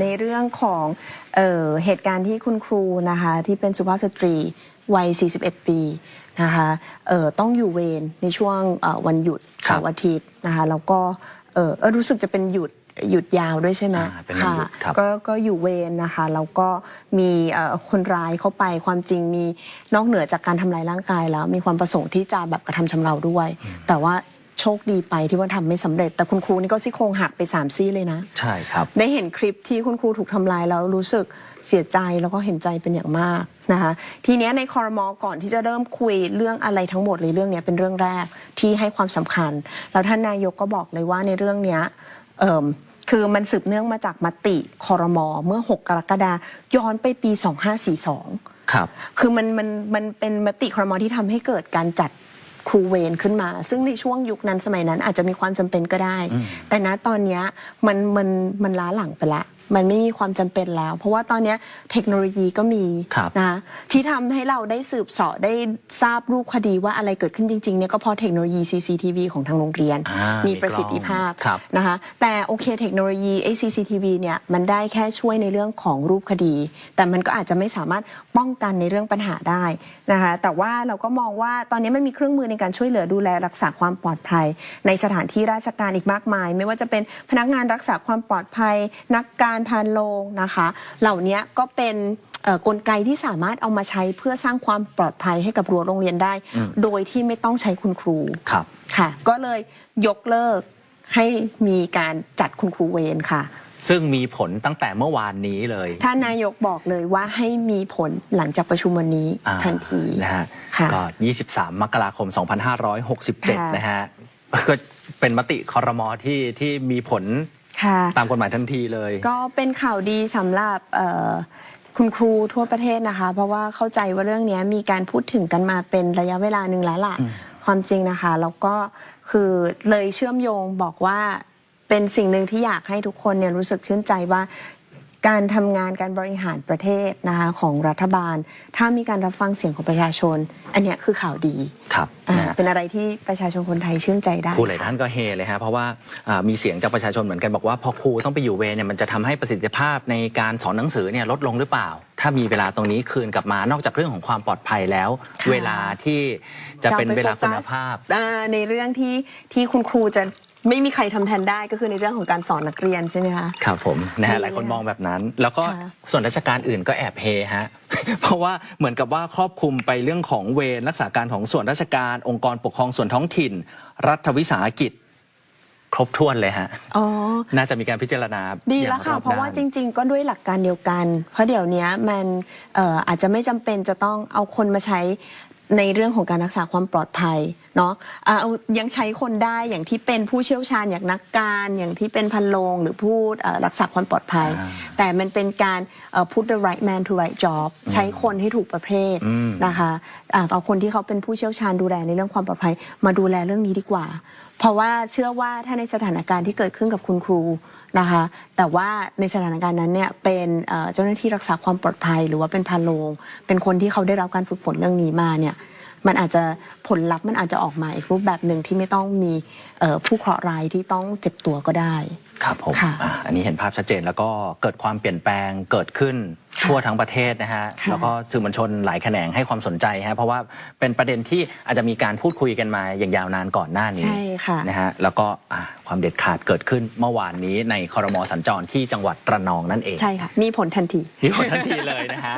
ในเรื่องของเออเหตุการณ์ที่คุณครูนะคะที่เป็นสุภาพสตรีวัย 41 ปีนะคะเออต้องอยู่เวรในช่วงเอ่อวันหยุดครับเสาร์อาทิตย์นะคะแล้วก็เออเออรู้สึกจะเป็นหยุดหยุดยาวด้วยใช่ไหมอ่าเป็นวันหยุดครับก็ก็อยู่เวรนะคะแล้วก็มีเอ่อคนร้ายเข้าไปความจริงมีนอกเหนือจากการทำลายร่างกายแล้ว มีความประสงค์ที่จะแบบกระทำชำเราด้วย แต่ว่าโชคดีไปที่ว่าทำไม่สำเร็จ แต่คุณครูนี่ก็ซี่โครงหักไปสามซี่เลยนะ ใช่ครับ ได้เห็นคลิปที่คุณครูถูกทำลายแล้วรู้สึกเสียใจแล้วก็เห็นใจเป็นอย่างมากนะคะ ทีเนี้ยในคอรมอก่อนที่จะเริ่มคุยเรื่องอะไรทั้งหมดเลยเรื่องเนี้ยเป็นเรื่องแรกที่ให้ความสำคัญ แล้วท่านนายกก็บอกเลยว่าในเรื่องเนี้ยเอิ่มคือมันสืบเนื่องมาจากมติคอรมอเมื่อ 6 กรกฎาย้อนไปปี 2542 ครับ คือมันมันมันเป็นมติครมที่ทำให้เกิดการจัด ครูเวรขึ้นมา ซึ่งในช่วงยุคนั้นสมัยนั้นอาจจะมีความจำเป็นก็ได้ แต่ณตอนเนี้ยมันมันมันล้าหลังไปละ มันไม่มีความจำเป็นแล้ว เพราะว่าตอนเนี้ยเทคโนโลยีก็มีครับนะที่ทำให้เราได้สืบเสาะได้ทราบรูปคดีว่าอะไรเกิดขึ้นจริงๆเนี่ยก็เพราะเทคโนโลยี CCTV ของทางโรงเรียน อ่ามีมีประสิทธิภาพครับ นะคะแต่โอเคเทคโนโลยีไอ CCTV เนี่ยมันได้แค่ช่วยในเรื่องของรูปคดี แต่มันก็อาจจะไม่สามารถป้องกันในเรื่องปัญหาได้นะคะแต่ว่าเราก็มองว่าตอนนี้มันมีเครื่องมือในการช่วยเหลือดูแลรักษาความปลอดภัย ในสถานที่ราชการอีกมากมาย ไม่ว่าจะเป็นพนักงานรักษาความปลอดภัย นักการพานโรงนะคะ เหล่านี้ก็เป็นเอ่อกลไกที่สามารถเอามาใช้เพื่อสร้างความปลอดภัยให้กับรั้วโรงเรียนได้ โดยที่ไม่ต้องใช้คุณครูครับค่ะ ก็เลยยกเลิกให้มีการจัดคุณครูเวรค่ะ ซึ่งมีผลตั้งแต่เมื่อวานนี้เลยท่านนายกบอกเลยว่าให้มีผลหลังจากประชุมวันนี้อ่าทันทีนะฮะค่ะก็ 23 มกราคมค่ะ2567 นะฮะก็เป็นมติคอรมอที่ที่มีผล ค่ะ ตามกฎหมายทันทีเลย ก็เป็นข่าวดีสำหรับเอ่อคุณครูทั่วประเทศนะคะ เพราะว่าเข้าใจว่าเรื่องนี้มีการพูดถึงกันมาเป็นระยะเวลาหนึ่งแล้วล่ะ ความจริงนะคะ แล้วก็คือเลยเชื่อมโยงบอกว่าเป็นสิ่งหนึ่งที่อยากให้ทุกคนเนี่ยรู้สึกชื่นใจว่า การทำงานการบริหารประเทศนะคะของรัฐบาล ถ้ามีการรับฟังเสียงของประชาชน อันเนี้ยคือข่าวดีครับอ่านะฮะ เป็นอะไรที่ประชาชนคนไทยชื่นใจได้ ครูหลายท่านก็เฮเลยฮะเพราะว่าอ่ามีเสียงจากประชาชนเหมือนกันบอกว่าพอครูต้องไปอยู่เวรเนี่ยมันจะทำให้ประสิทธิภาพในการสอนหนังสือเนี่ยลดลงหรือเปล่า ถ้ามีเวลาตรงนี้คืนกลับมานอกจากเรื่องของความปลอดภัยแล้ว ค่ะ เวลาที่จะเป็นอไปเวลาโฟคุกัณสภาพอ่าในเรื่องที่ที่คุณครูจะ ไม่มีใครทำแทนได้ก็คือในเรื่องของการสอนนักเรียนใช่ไหมคะครับผมนะฮะดีหลายคนเลยมองแบบนั้น แล้วก็ค่ะส่วนราชการอื่นก็แอบเฮฮะเพราะว่าเหมือนกับว่าครอบคลุมไปเรื่องของเวรรักษาการของส่วนราชการ องค์กรปกครองส่วนท้องถิ่น รัฐวิสาหกิจครบถ้วนเลยฮะอ๋อน่าจะมีการพิจารณา ดีแล้วค่ะอย่งอบเพราะว่าด้นจริง ๆ ก็ด้วยหลักการเดียวกัน เพราะเดี๋ยวเนี้ยมันเอ่ออาจจะไม่จำเป็นจะต้องเอาคนมาใช้ ในเรื่องของการรักษาความปลอดภัยเนาะอ่าเอายังใช้คนได้อย่างที่เป็นผู้เชี่ยวชาญอย่างนักการ อย่างที่เป็นพันโรงหรือผู้เอ่อรักษาความปลอดภัยอ่าแต่มันเป็นการเอ่อ put the right man to right job ใช้คนให้ถูกประเภทอืมนะคะอ่าเอาคนที่เขาเป็นผู้เชี่ยวชาญดูแลในเรื่องความปลอดภัย มาดูแลเรื่องนี้ดีกว่าเพราะว่าเชื่อว่าถ้าในสถานการณ์ที่เกิดขึ้นกับคุณครูนะคะ แต่ว่าในสถานการณ์นั้นเนี่ยเป็นเอ่อเจ้าหน้าที่รักษาความปลอดภัย หรือว่าเป็นพาโลงเป็นคนที่เขาได้รับการฝึกฝนเรื่องนี้มาเนี่ยมันอาจจะผลลัพธ์มันอาจจะออกมาอีกรูปแบบหนึ่งที่ไม่ต้องมีเอ่อผู้เคราะห์ร้ายที่ต้องเจ็บตัวก็ได้ ครับผมค่ะอ่าอันนี้เห็นภาพชัดเจนแล้วก็เกิดความเปลี่ยนแปลงเกิดขึ้นค่ะ ทั่วทั้งประเทศนะฮะค่ะแล้วก็สื่อมวลชนหลายแขนงให้ความสนใจฮะเพราะว่าเป็นประเด็นที่อาจจะมีการพูดคุยกันมาอย่างยาวนานก่อนหน้านี้ใช่ค่ะนะฮะแล้วก็อ่าความเด็ดขาดเกิดขึ้นเมื่อวานนี้ในคอรมอสัญจรที่จังหวัดระนองนั่นเองใช่ค่ะมีผลทันทีมีผลทันทีเลยนะฮะ